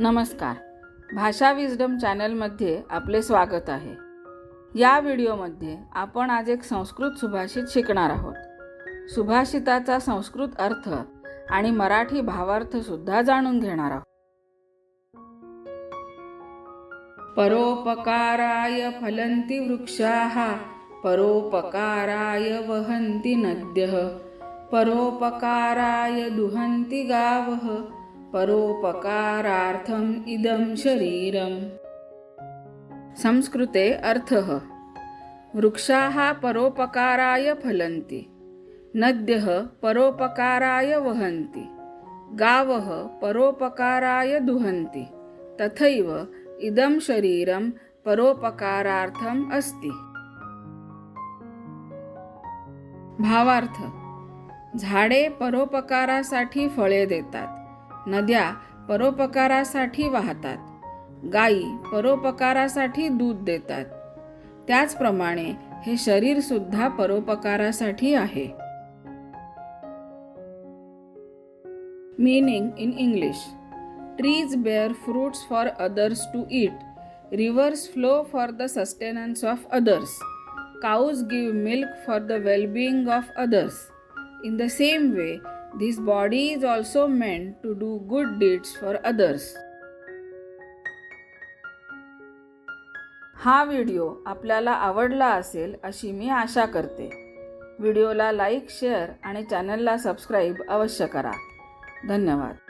नमस्कार. भाषा विजडम चॅनलमध्ये आपले स्वागत आहे. या व्हिडिओमध्ये आपण आज एक संस्कृत सुभाषित शिकणार आहोत. सुभाषिताचा संस्कृत अर्थ आणि मराठी भावार्थसुद्धा जाणून घेणार आहोत. परोपकाराय फलंती वृक्षाः परोपकाराय वहंती नद्यः परोपकाराय दुहंती गावः परोपकारार्थम् इदं शरीरम्। संस्कृते अर्थः। वृक्षाः परोपकाराय फलन्ति। नद्यः परोपकाराय वहन्ति। गावः परोपकाराय दुहन्ति। तथैव इदं शरीरं परोपकारार्थम् अस्ति। भावार्थ। झाडे परोपकारासाठी फळे देतात। नद्या परोपकारासाठी वाहतात. गायी परोपकारासाठी दूध देतात. त्याचप्रमाणे हे शरीर सुद्धा परोपकारासाठी आहे. Meaning in English trees bear fruits for others to eat rivers flow for the sustenance of others cows give milk for the well being of others. In the same way, this body is also meant to do good deeds for others. हा video आपल्याला आवडला असेल अशी मी आशा करते. व्हिडिओला like share आणि चॅनलला subscribe अवश्य करा. धन्यवाद.